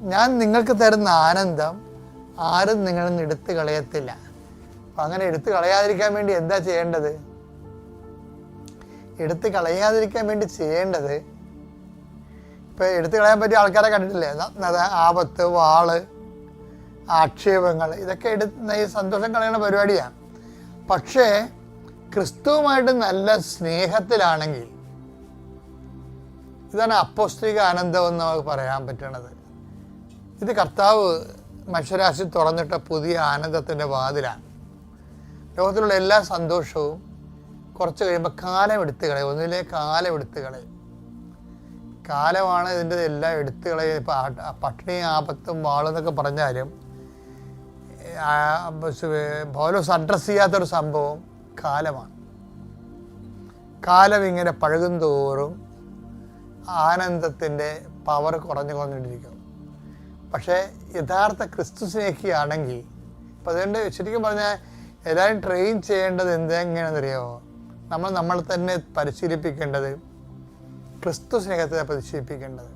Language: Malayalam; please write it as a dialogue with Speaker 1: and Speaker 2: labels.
Speaker 1: ഞാൻ നിങ്ങൾക്ക് തരുന്ന ആനന്ദം ആരും നിങ്ങളിൽ നിന്ന് എടുത്തു കളയത്തില്ല. അപ്പം അങ്ങനെ എടുത്തു കളയാതിരിക്കാൻ വേണ്ടി എന്താ ചെയ്യേണ്ടത്? എടുത്ത് കളയാതിരിക്കാൻ വേണ്ടി ചെയ്യേണ്ടത് ഇപ്പം എടുത്തു കളയാൻ പറ്റിയ ആൾക്കാരെ കണ്ടിട്ടില്ലേ? ആപത്ത് വാൾ ആക്ഷേപങ്ങൾ ഇതൊക്കെ എടുത്ത് ഈ സന്തോഷം കളയുന്ന പരിപാടിയാണ്. പക്ഷേ ക്രിസ്തുവുമായിട്ട് നല്ല സ്നേഹത്തിലാണെങ്കിൽ ഇതാണ് അപ്പോസ്തിക ആനന്ദം എന്ന് നമുക്ക് പറയാൻ പറ്റണത്. ഇത് കർത്താവ് മനുഷ്യരാശി തുറന്നിട്ട പുതിയ ആനന്ദത്തിന്റെ വാതിലാണ്. ലോകത്തിലുള്ള എല്ലാ സന്തോഷവും കുറച്ച് കഴിയുമ്പോൾ കാലം എടുത്ത് കളയും. ഒന്നിലെ കാലം എടുത്ത് കളയും. കാലമാണ് ഇതിന്റെ എല്ലാം എടുത്ത് കളയും. ഇപ്പം പട്ടിണി ആപത്തും വാളെന്നൊക്കെ പറഞ്ഞാലും പൗലോസ് അഡ്രസ്സ് ചെയ്യാത്തൊരു സംഭവം കാലമാണ്. കാലം ഇങ്ങനെ പഴകും തോറും ആനന്ദത്തിന്റെ പവർ കുറഞ്ഞു കുറഞ്ഞുകൊണ്ടിരിക്കും. പക്ഷേ യഥാർത്ഥ ക്രിസ്തു സ്നേഹിയാണെങ്കിൽ ഇപ്പം അതുകൊണ്ട് ശരിക്കും പറഞ്ഞാൽ എല്ലാവരും ട്രെയിൻ ചെയ്യേണ്ടത് എന്തെങ്ങനെയാണെന്നറിയാമോ നമ്മൾ നമ്മൾ തന്നെ പരിശീലിപ്പിക്കേണ്ടത് ക്രിസ്തു സ്നേഹത്തെ പരിശീലിപ്പിക്കേണ്ടത്.